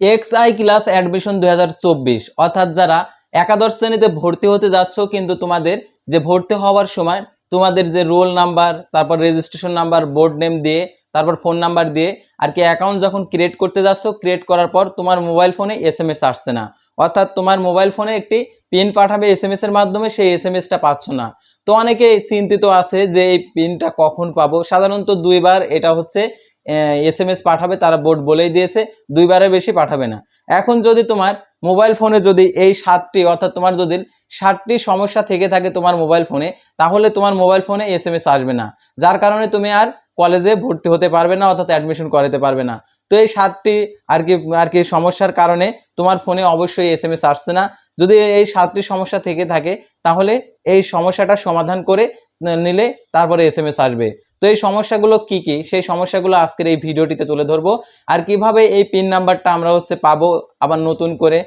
X I class admission দু হাজার চব্বিশ। অর্থাৎ যারা একাদশ শ্রেণীতে ভর্তি হতে যাচ্ছ, কিন্তু তোমাদের যে ভর্তি হওয়ার সময় তোমাদের যে রোল নাম্বার, তারপর রেজিস্ট্রেশন নাম্বার বোর্ড নেম দিয়ে, তারপর ফোন নাম্বার দিয়ে, আর কি অ্যাকাউন্ট যখন ক্রিয়েট করতে যাচ্ছ ক্রিয়েট করার পর তোমার মোবাইল ফোনে এস এম এস আসছে না। অর্থাৎ তোমার মোবাইল ফোনে একটি পিন পাঠাবে এস এম এস এর মাধ্যমে, সেই এস এম এসটা পাচ্ছ না। তো অনেকে চিন্তিত আছে যে এই পিনটা কখন পাবো। সাধারণত দুইবার, এটা হচ্ছে এস এম এস পাঠাবে, তারা বোর্ড বলেই দিয়েছে, দুইবারের বেশি পাঠাবে না। এখন যদি তোমার মোবাইল ফোনে যদি এই সাতটি, অর্থাৎ তোমার যদি ষাটটি সমস্যা থেকে থাকে তোমার মোবাইল ফোনে তাহলে তোমার মোবাইল ফোনে এস এম এস আসবে না। যার কারণে তুমি আর কলেজে ভর্তি হতে পারবে না, অর্থাৎ অ্যাডমিশন করাতে পারবে না। তো এই সাতটি আর কি আর কি সমস্যার কারণে তোমার ফোনে অবশ্যই এস এম এস আসছে না। যদি এই সাতটি সমস্যা থেকে থাকে, তাহলে এই সমস্যাটা সমাধান করে নিলে তারপরে এস এম এস আসবে। তো এই সমস্যাগুলো কি কি? সেই সমস্যাগুলো আজকের এই ভিডিওটিতে তুলে ধরবো। আর কীভাবে এই পিন নাম্বারটা আমরা হচ্ছে পাবো আবার নতুন করে?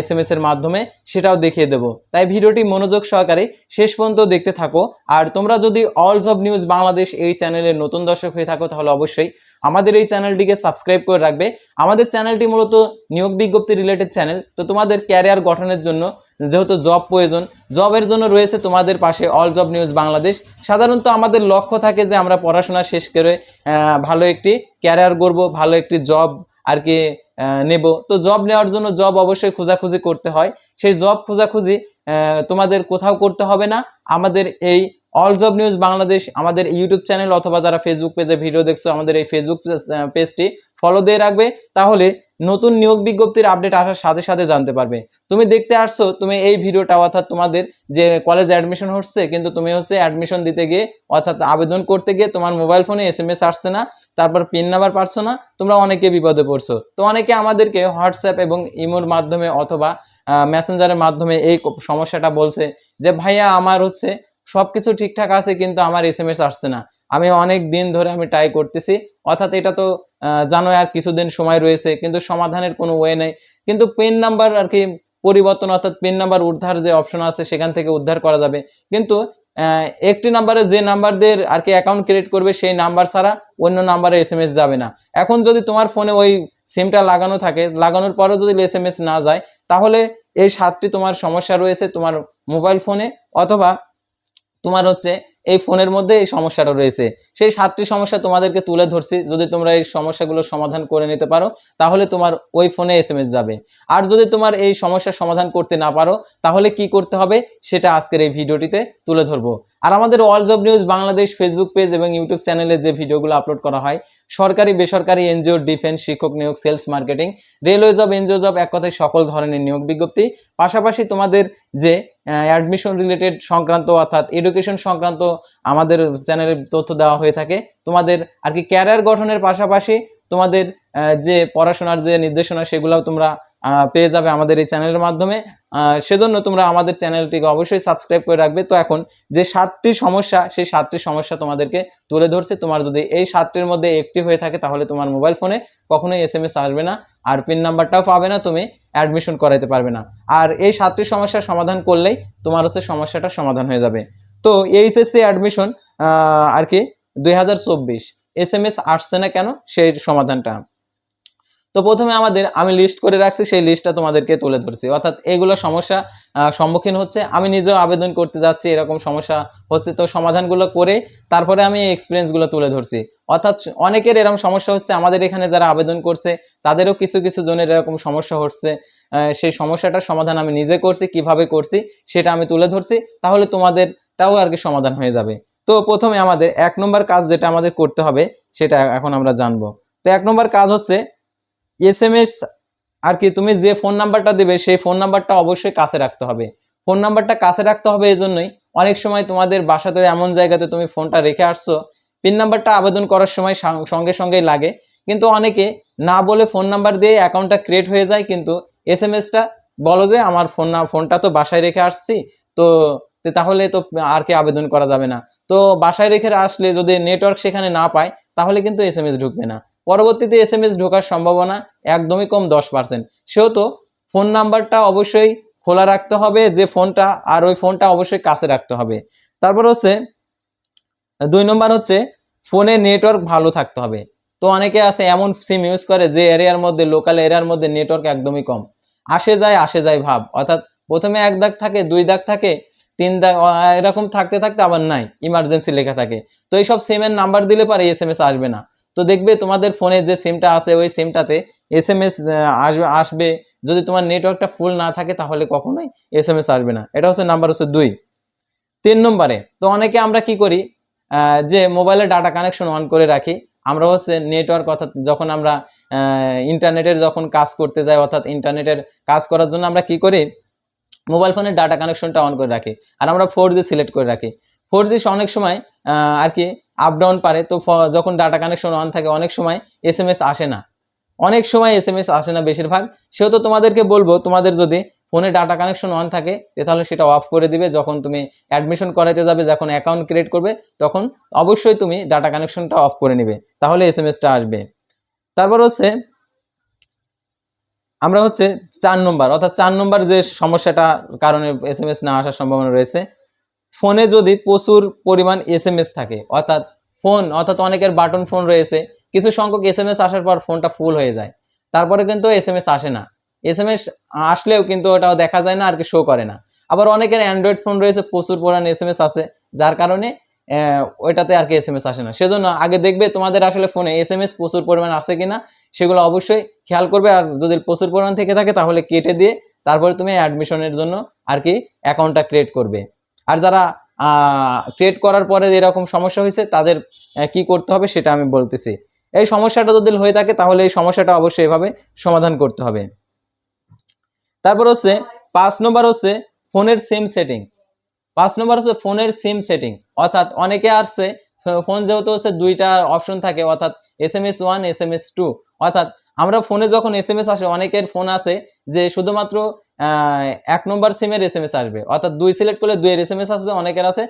এস এম এর মাধ্যমে সেটাও দেখিয়ে দেবো। তাই ভিডিওটি মনোযোগ সহকারে শেষ পর্যন্ত দেখতে থাকো। আর তোমরা যদি অলস অব নিউজ বাংলাদেশ এই চ্যানেলের নতুন দর্শক হয়ে থাকো, তাহলে অবশ্যই আমাদের এই চ্যানেলটিকে সাবস্ক্রাইব করে রাখবে। আমাদের চ্যানেলটি মূলত নিয়োগ বিজ্ঞপ্তি রিলেটেড চ্যানেল। তো তোমাদের ক্যারিয়ার গঠনের জন্য যেহেতু জব প্রয়োজন জবের জন্য রয়েছে তোমাদের পাশে অল জব নিউজ বাংলাদেশ সাধারণত আমাদের লক্ষ্য থাকে যে আমরা পড়াশোনা শেষ করে ভালো একটি ক্যারিয়ার গড়বো, ভালো একটি জব আর কি নেব। তো জব নেওয়ার জন্য জব অবশ্যই খোঁজাখুঁজি করতে হয়। সেই জব খোঁজাখুঁজি তোমাদের কোথাও করতে হবে না। আমাদের এই অল জব নিউজ বাংলাদেশ আমাদের ইউটিউব চ্যানেল অথবা যারা ফেসবুক পেজে ভিডিও দেখছ, আমাদের এই ফেসবুক পেজটি ফলো দিয়ে রাখবে। তাহলে নতুন নিয়োগ বিজ্ঞপ্তির আপডেট আসার সাথে সাথে জানতে পারবে। তুমি দেখতে আসছো, তুমি এই ভিডিওটা অর্থাৎ তোমাদের যে কলেজ অ্যাডমিশন হচ্ছে, কিন্তু তুমি হচ্ছে অ্যাডমিশন দিতে গিয়ে, অর্থাৎ আবেদন করতে গিয়ে তোমার মোবাইল ফোনে এস এম এস আসছে না, তারপর পিন নাম্বার পারছ না, তোমরা অনেকে বিপদে পড়ছো। তো অনেকে আমাদেরকে হোয়াটসঅ্যাপ এবং ইমোর মাধ্যমে অথবা মেসেঞ্জারের মাধ্যমে এই সমস্যাটা বলছে যে, ভাইয়া, আমার হচ্ছে সব কিছু ঠিকঠাক আছে, কিন্তু আমার এস এম এস আসছে না। আমি অনেক দিন ধরে আমি ট্রাই করতেছি। অর্থাৎ এটা তো জানোই আর কিছুদিন সময় রয়েছে, কিন্তু সমাধানের কোনো ওয়ে নেই। কিন্তু পিন নাম্বার আর কি পরিবর্তন, অর্থাৎ পিন নাম্বার উদ্ধার যে অপশন আছে, সেখান থেকে উদ্ধার করা যাবে। কিন্তু একটি নাম্বারে যে নাম্বারদের আর কি অ্যাকাউন্ট ক্রিয়েট করবে, সেই নাম্বার ছাড়া অন্য নাম্বারে এস যাবে না। এখন যদি তোমার ফোনে ওই সিমটা লাগানো থাকে, লাগানোর পরেও যদি এস এম এস না যায়, তাহলে এই সাতটি তোমার সমস্যা রয়েছে তোমার মোবাইল ফোনে অথবা তোমার হচ্ছে এই ফোনের মধ্যে এই সমস্যাটা রয়েছে। সেই সাতটি সমস্যা তোমাদেরকে তুলে ধরছি। যদি তোমরা এই সমস্যাগুলো সমাধান করে নিতে পারো, তাহলে তোমার ওই ফোনে এস যাবে। আর যদি তোমার এই সমস্যার সমাধান করতে না পারো, তাহলে কি করতে হবে সেটা আজকের এই ভিডিওটিতে তুলে ধরবো। আর আমাদের all job news Bangladesh Facebook page এবং ইউটিউব চ্যানেলে যে ভিডিওগুলো আপলোড করা হয়, সরকারি, বেসরকারি এনজিও ডিফেন্স শিক্ষক নিয়োগ sales marketing railway job NGO job এক কথায় সকল ধরনের নিয়োগ বিজ্ঞপ্তি। পাশাপাশি তোমাদের যে অ্যাডমিশন রিলেটেড সংক্রান্ত অর্থাৎ এডুকেশন সংক্রান্ত আমাদের চ্যানেলে তথ্য দেওয়া হয়ে থাকে। তোমাদের আর কি ক্যারিয়ার গঠনের পাশাপাশি তোমাদের যে পড়াশোনার যে নির্দেশনা সেগুলোও তোমরা পেয়ে যাবে আমাদের এই চ্যানেলের মাধ্যমে। সেজন্য তোমরা আমাদের চ্যানেলটিকে অবশ্যই সাবস্ক্রাইব করে রাখবে। তো এখন যে সাতটি সমস্যা, সেই সাতটি সমস্যা তোমাদেরকে তুলে ধরছে। তোমার যদি এই সাতটির মধ্যে একটি হয়ে থাকে, তাহলে তোমার মোবাইল ফোনে কখনোই এস এম এস আসবে না। আর পিন নাম্বারটাও পাবে না তুমি, অ্যাডমিশন করাইতে পারবে না। আর এই সাতটি সমস্যার সমাধান করলেই তোমার হচ্ছে সমস্যাটা সমাধান হয়ে যাবে। তো এইচএসসি অ্যাডমিশন আর কি, দুই হাজার চব্বিশ। এস এম এস আসছে না কেন? সেই সমাধানটা। তো প্রথমে আমাদের আমি লিস্ট করে রাখছি, সেই লিস্টটা তোমাদেরকে তুলে ধরছি। অর্থাৎ এগুলো সমস্যা সম্মুখীন হচ্ছে। আমি নিজেও আবেদন করতে যাচ্ছি, এরকম সমস্যা হচ্ছে। তো সমাধানগুলো করে তারপরে আমি এই এক্সপিরিয়েন্সগুলো তুলে ধরছি। অর্থাৎ অনেকের এরকম সমস্যা হচ্ছে, আমাদের এখানে যারা আবেদন করছে, তাদেরও কিছু কিছু জনের এরকম সমস্যা হচ্ছে। সেই সমস্যাটার সমাধান আমি নিজে করছি, কীভাবে করছি, সেটা আমি তুলে ধরছি। তাহলে তোমাদেরটাও আর কি সমাধান হয়ে যাবে। তো প্রথমে আমাদের এক নম্বর কাজ যেটা আমাদের করতে হবে, সেটা এখন আমরা জানব। তো এক নম্বর কাজ হচ্ছে এস এম এস আর কি তুমি যে ফোন নাম্বারটা দেবে, সেই ফোন নাম্বারটা অবশ্যই কাছে রাখতে হবে। ফোন নাম্বারটা কাছে রাখতে হবে এই জন্যই অনেক সময় তোমাদের বাসাতে এমন জায়গাতে তুমি ফোনটা রেখে আসছো পিন নাম্বারটা আবেদন করার সময় সঙ্গে সঙ্গেই লাগে। কিন্তু অনেকে না বলে ফোন নাম্বার দিয়ে অ্যাকাউন্টটা ক্রিয়েট হয়ে যায়, কিন্তু এস এম এসটা বলো যে আমার ফোন না ফোনটা তো বাসায় রেখে আসছি, তো তাহলে তো আর কি আবেদন করা যাবে না। তো বাসায় রেখে আসলে যদি নেটওয়ার্ক সেখানে না পায়, তাহলে কিন্তু এস এম এস ঢুকবে না। পরবর্তীতে এস এম এস ঢোকার সম্ভাবনা একদমই কম দশ পার্সেন্ট সেহেতু ফোন নাম্বারটা অবশ্যই খোলা রাখতে হবে, যে ফোনটা আর ওই ফোনটা অবশ্যই কাছে রাখতে হবে। তারপর হচ্ছে, দুই নম্বর হচ্ছে ফোনে নেটওয়ার্ক ভালো থাকতে হবে। তো অনেকে আছে, এমন সিম ইউজ করে যে এরিয়ার মধ্যে লোকাল এরিয়ার মধ্যে নেটওয়ার্ক একদমই কম। আসে যায় আসে যায় ভাব। অর্থাৎ প্রথমে এক দাগ থাকে, দুই দাগ থাকে, তিন দাগ এরকম থাকতে থাকতে আবার নাই ইমার্জেন্সি লেখা থাকে। তো এইসব সিমের নাম্বার দিলে পারে এস এম এস আসবে না। তো দেখবে তোমাদের ফোনে যে সিমটা আছে, ওই সিমটাতে এস এম এস আসবে আসবে। যদি তোমার নেটওয়ার্কটা ফুল না থাকে, তাহলে কখনোই এস এম এস আসবে না। এটা হচ্ছে নাম্বার হচ্ছে দুই। তিন নম্বরে, তো অনেকে আমরা কি করি? যে মোবাইলে ডাটা কানেকশন অন করে রাখি, আমরা হচ্ছে নেটওয়ার্ক অর্থাৎ যখন আমরা ইন্টারনেটের যখন কাজ করতে যাই, অর্থাৎ ইন্টারনেটের কাজ করার জন্য আমরা কি করি? মোবাইল ফোনের ডাটা কানেকশনটা অন করে রাখি। আর আমরা ফোর জি সিলেক্ট করে রাখি। ফোর জি অনেক সময় আর কি আপ ডাউন পারে। তো যখন ডাটা কানেকশন অন থাকে, অনেক সময় এস এম এস আসে না। অনেক সময় এস এম এস আসে না বেশিরভাগ। সেহেতু তোমাদেরকে বলব, তোমাদের যদি ফোনে ডাটা কানেকশন অন থাকে তাহলে সেটা অফ করে দিবে। যখন তুমি অ্যাডমিশন করাইতে যাবে, যখন অ্যাকাউন্ট ক্রিয়েট করবে, তখন অবশ্যই তুমি ডাটা কানেকশনটা অফ করে নেবে। তাহলে এস এম এসটা আসবে। তারপর হচ্ছে, আমরা হচ্ছে চার নম্বর অর্থাৎ চার নম্বর যে সমস্যাটা কারণে এস এম এস না আসার সম্ভাবনা রয়েছে ফোনে যদি প্রচুর পরিমাণ এস থাকে, অর্থাৎ ফোন অর্থাৎ অনেকের বাটন ফোন রয়েছে, কিছু সংখ্যক এস আসার পর ফোনটা ফুল হয়ে যায়। তারপরে কিন্তু এস এম এস আসে না। এস আসলেও কিন্তু ওটাও দেখা যায় না, আর কি শো করে না। আবার অনেকের অ্যান্ড্রয়েড ফোন রয়েছে, প্রচুর পরিমাণ এস আছে, যার কারণে ওইটাতে আর কি এস এম এস আসে না। সেজন্য আগে দেখবে তোমাদের আসলে ফোনে এস এম এস প্রচুর পরিমাণ আছে কিনা, সেগুলো অবশ্যই খেয়াল করবে, আর যদি প্রচুর পরিমাণ থেকে থাকে তাহলে কেটে দিয়ে তারপরে তুমি অ্যাডমিশনের জন্য আর কি অ্যাকাউন্টটা ক্রিয়েট করবে। আর যারা ট্রেড করার পরে এরকম সমস্যা হয়েছে, তাদের কি করতে হবে সেটা আমি বলতেছি। এই সমস্যাটা যদি হয়ে থাকে, তাহলে এই সমস্যাটা অবশ্যই এভাবে সমাধান করতে হবে। তারপর হচ্ছে, পাঁচ নম্বর হচ্ছে ফোনের সিম সেটিং পাঁচ নম্বর হচ্ছে ফোনের সিম সেটিং অর্থাৎ অনেকে আসছে ফোন যেহেতু হচ্ছে দুইটা অপশন থাকে, অর্থাৎ S M S one S M S two অর্থাৎ আমরা ফোনে যখন এস এম এস আসে, অনেকের ফোন আছে যে শুধুমাত্র এক নম্বর সিমের এস এম এস আসবে। অর্থাৎ দুই সিলেক্ট করলে দুইয়ের এস এম এস আসবে, অনেকের আছে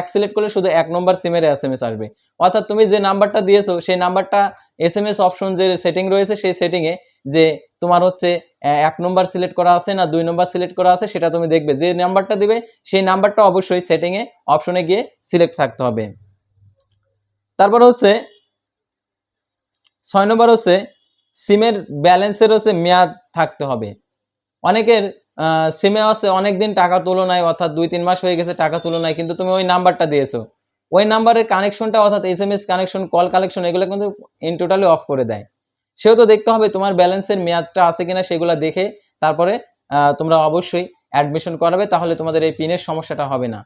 এক সিলেক্ট করলে শুধু এক নম্বর সিমের এস এম এস আসবে। অর্থাৎ তুমি যে নাম্বারটা দিয়েছ, সেই নাম্বারটা এস এম এস অপশন যে সেটিং রয়েছে, সেই সেটিংয়ে যে তোমার হচ্ছে এক নম্বর সিলেক্ট করা আছে না দুই নম্বর সিলেক্ট করা আছে, সেটা তুমি দেখবে। যে নাম্বারটা দিবে, সেই নাম্বারটা অবশ্যই সেটিংয়ে অপশনে গিয়ে সিলেক্ট থাকতে হবে। তারপর হচ্ছে, ছয় নম্বর হচ্ছে সিমের ব্যালেন্সের হচ্ছে মেয়াদ থাকতে হবে। অনেকের সিমে আছে অনেক দিন টাকা তুলো নাই অর্থাৎ দুই, তিন মাস হয়ে গেছে টাকা তুলো নাই কিন্তু তুমি ওই নাম্বারটা দিয়েছ। ওই নাম্বারের কানেকশনটা অর্থাৎ S M S connection call collection এগুলো কিন্তু ইন টোটালি অফ করে দেয়। সেও তো দেখতে হবে তোমার ব্যালেন্সের মেয়াদটা আছে কিনা সেগুলো দেখে তারপরে তোমরা অবশ্যই অ্যাডমিশন করাবে, তাহলে তোমাদের এই পিনের সমস্যাটা হবে না।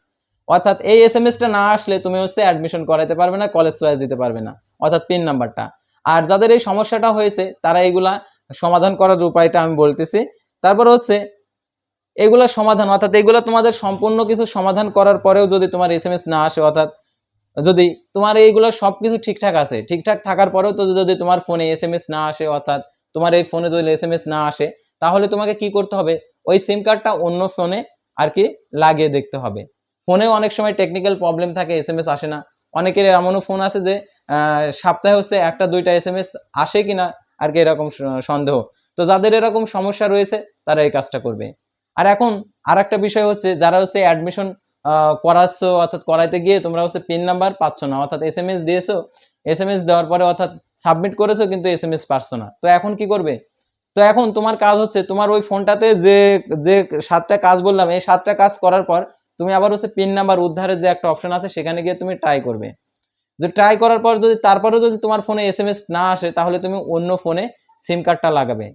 অর্থাৎ এই এস এম এসটা না আসলে তুমি হচ্ছে অ্যাডমিশন করাতে পারবে না কলেজ চয়েস দিতে পারবে না, অর্থাৎ পিন নাম্বারটা আর যাদের এই সমস্যাটা হয়েছে, তারা এগুলা সমাধান করার উপায়টা আমি বলতেছি তারপর হচ্ছে, এগুলা সমাধান, অর্থাৎ এগুলো তোমাদের সম্পূর্ণ কিছু সমাধান করার পরেও যদি তোমার এস না আসে, অর্থাৎ যদি তোমার এইগুলো সব কিছু ঠিকঠাক আছে, ঠিকঠাক থাকার পরেও তো যদি তোমার ফোনে এস না আসে, অর্থাৎ তোমার এই ফোনে যদি এস না আসে, তাহলে তোমাকে কি করতে হবে? ওই সিম কার্ডটা অন্য ফোনে আর কি লাগিয়ে দেখতে হবে। ফোনেও অনেক সময় টেকনিক্যাল প্রবলেম থাকে এস আসে না। অনেকের এমনও ফোন আছে যে সপ্তাহে হচ্ছে একটা, দুইটা এস আসে কিনা, আর কি এরকম সন্দেহ। তো যাদের এরকম সমস্যা রয়েছে, তারা এই কাজটা করবে। আর এখন আর একটা বিষয় হচ্ছে, যারা হচ্ছে অ্যাডমিশন করাচ্ছ, অর্থাৎ করাইতে গিয়ে তোমরা হচ্ছে পিন নাম্বার পাচ্ছ না, অর্থাৎ এস এম এস দিয়েছ এস এম এস দেওয়ার পরে অর্থাৎ সাবমিট করেছ, কিন্তু এস এম এস পারছ না। তো এখন কি করবে? তো এখন তোমার কাজ হচ্ছে, তোমার ওই ফোনটাতে যে যে সাতটা কাজ বললাম, এই সাতটা কাজ করার পর তুমি আবার হচ্ছে পিন নাম্বার উদ্ধারের যে একটা অপশন আছে, সেখানে গিয়ে তুমি ট্রাই করবে। যে ট্রাই করার পর যদি, তারপরেও যদি তোমার ফোনে এস এম এস না আসে, তাহলে তুমি অন্য ফোনে সিম কার্ডটা লাগাবে।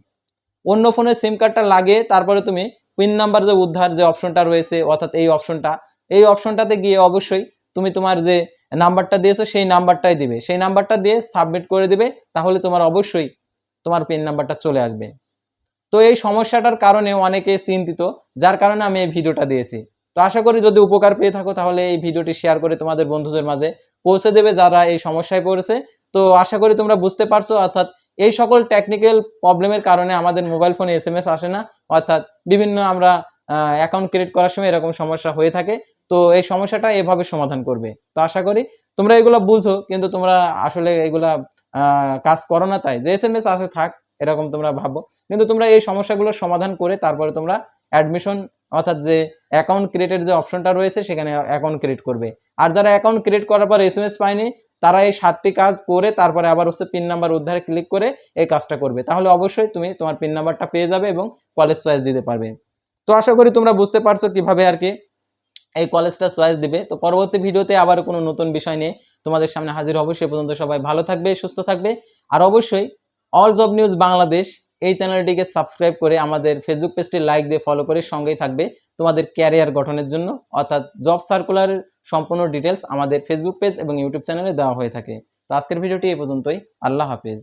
অন্য ফোনে সিম কার্ডটা লাগে, তারপরে তুমি পিন নাম্বার যে উদ্ধার যে অপশনটা রয়েছে, অর্থাৎ এই অপশনটা এই অপশনটাতে গিয়ে অবশ্যই তুমি তোমার যে নাম্বারটা দিয়েছ, সেই নাম্বারটাই দিবে। সেই নাম্বারটা দিয়ে সাবমিট করে দিবে, তাহলে তোমার অবশ্যই তোমার পিন নাম্বারটা চলে আসবে। তো এই সমস্যাটার কারণে অনেকে চিন্তিত, যার কারণে আমি এই ভিডিওটা দিয়েছি। তো আশা করি যদি উপকার পেয়ে থাকো, তাহলে এই ভিডিওটি শেয়ার করে তোমাদের বন্ধুদের মাঝে পৌঁছে দেবে যারা এই সমস্যায় পড়েছে। তো আশা করি তোমরা বুঝতে পারছ, অর্থাৎ এই সকল টেকনিক্যাল প্রবলেমের কারণে আমাদের মোবাইল ফোনে এস এম এস আসে না। অর্থাৎ বিভিন্ন আমরা অ্যাকাউন্ট ক্রিয়েট করার সময় এরকম সমস্যা হয়ে থাকে। তো এই সমস্যাটা এভাবে সমাধান করবে। তো আশা করি তোমরা এগুলো বুঝো, কিন্তু তোমরা আসলে এগুলা কাজ করো না তাই। যে এস এম এস আসে থাক, এরকম তোমরা ভাবো। কিন্তু তোমরা এই সমস্যাগুলোর সমাধান করে তারপরে তোমরা অ্যাডমিশন অর্থাৎ যে অ্যাকাউন্ট ক্রিয়েটের যে অপশনটা রয়েছে, সেখানে অ্যাকাউন্ট ক্রিয়েট করবে। আর যারা অ্যাকাউন্ট ক্রিয়েট করার পর এস এম এস পায়নি তারা এই সাতটি কাজ করে তারপরে আবার হচ্ছে পিন নাম্বার উদ্ধারে ক্লিক করে এই কাজটা করবে। তাহলে অবশ্যই তুমি তোমার পিন নাম্বারটা পেয়ে যাবে এবং কলেজ চয়েস দিতে পারবে। তো আশা করি তোমরা বুঝতে পারছ কীভাবে আর কি এই কলেজটা চয়েস দিবে। তো পরবর্তী ভিডিওতে আবার কোনো নতুন বিষয় নিয়ে তোমাদের সামনে হাজির হব। সে পর্যন্ত সবাই ভালো থাকবে, সুস্থ থাকবে। আর অবশ্যই অল জব নিউজ বাংলাদেশ এই চ্যানেলটিকে সাবস্ক্রাইব করে আমাদের ফেসবুক পেজটি লাইক দিয়ে ফলো করে সঙ্গেই থাকবে। তোমাদের ক্যারিয়ার গঠনের জন্য, অর্থাৎ জব সার্কুলারের সম্পূর্ণ ডিটেলস আমাদের ফেসবুক পেজ এবং ইউটিউব চ্যানেলে দেওয়া হয়ে থাকে। তো আজকের ভিডিওটি এই পর্যন্তই। আল্লাহ হাফেজ।